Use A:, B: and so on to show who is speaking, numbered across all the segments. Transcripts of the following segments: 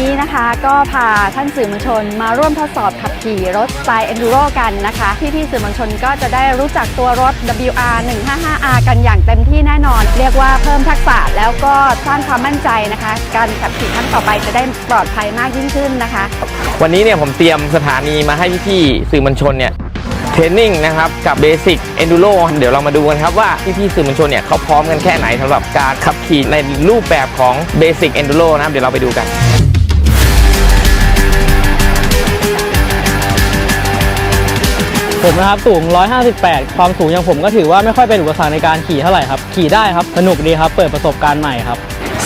A: นี้นะคะก็พาท่านสื่อมวลชนมาร่วมทดสอบขับขี่รถสไตล์ Enduro กันนะคะ พี่ๆสื่อมวลชนก็จะได้รู้จักตัวรถ WR 155R กันอย่างเต็มที่แน่นอน เรียกว่าเพิ่มทักษะแล้วก็สร้างความมั่นใจนะคะ การขับขี่ครั้งต่อไปจะได้ปลอดภัยมากยิ่งขึ้นนะคะ
B: วันนี้เนี่ยผมเตรียมสถานีมาให้พี่ๆสื่อมวลชนเนี่ยเทรนนิ่งนะครับกับเบสิกเอนดูโรเดี๋ยวเรามาดูกันครับว่าพี่ๆสื่อมวลชนเนี่ยเขาพร้อมกันแค่ไหนสำหรับการขับขี่ในรูปแบบของเบสิกเอนดูโรนะครับเดี๋ยวเราไปดูกัน
C: ผมนะครับสูง 158 ความสูงอย่างผมก็ถือว่าไม่ค่อยเป็นอุปสรรคในการขี่เท่าไหร่ครับ ขี่ได้ครับ สนุกดีครับ เปิดประสบการณ์ใหม่ครับ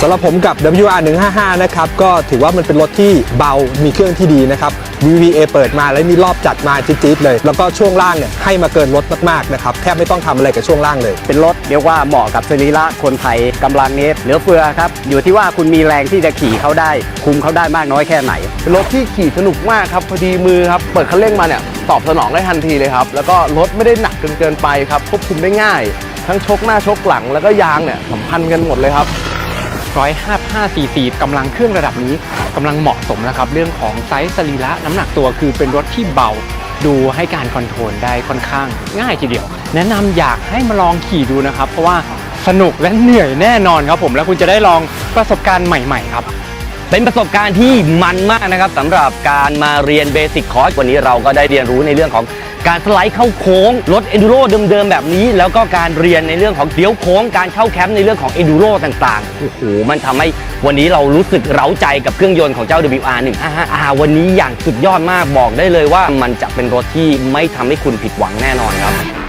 D: สำหรับผมกับ WR 155 นะครับก็ถือว่ามันเป็นรถที่เบา มีเครื่องที่ดีนะครับ VVA เปิดมาแล้วมีรอบจัดมาจี๊ดๆเลย แล้วก็ช่วงล่างเนี่ยให้มาเกินรถมากๆนะครับแทบไม่ต้องทำอะไรกับช่วงล่างเลย
E: เป็นรถเรียกว่าเหมาะกับสรีระคนไทยกำลังนี้เหลือเฟือครับ อยู่ที่ว่าคุณมีแรงที่จะขี่เขาได้ คุมเขาได้มากน้อยแค่ไหน
F: เป็นรถที่ขี่สนุกมากครับพอดีมือครับเปิดคันเร่งมาเนี่ยตอบสนองได้ทันทีเลยครับแล้วก็รถไม่ได้หนักเกินเกินไปครับควบคุมได้ง่าย ทั้งชกหน้าชกหลังแล้วก็ยางเนี่ยสัมพันธ์กันหมดเลยครับ
G: 155 cc กำลังเครื่องระดับนี้กำลังเหมาะสมนะครับ เรื่องของไซส์สรีระน้ำหนักตัวคือเป็นรถที่เบา ดูให้การคอนโทรลได้ค่อนข้างง่ายทีเดียว แนะนำอยากให้มาลองขี่ดูนะครับ เพราะว่าสนุกและเหนื่อยแน่นอนครับผมแล้วคุณจะได้ลองประสบการณ์ใหม่ ๆ ครับ
H: เป็นประสบการณ์ที่มันมากนะครับสำหรับการมาเรียนเบสิกคอร์สวันนี้เราก็ได้เรียนรู้ในเรื่องของ การสไลด์เข้าโค้ง รถเอนดูโรเดิมๆแบบนี้ แล้วก็การเรียนในเรื่องของเดี้ยวโค้ง การเข้าแคมป์ในเรื่องของเอนดูโรต่างๆ โอ้โห มันทำให้วันนี้เรารู้สึกเร้าใจกับเครื่องยนต์ของเจ้า WR 155R วันนี้อย่างสุดยอดมากบอกได้เลยว่ามันจะเป็นรถที่ไม่ทำให้คุณผิดหวังแน่นอนครับ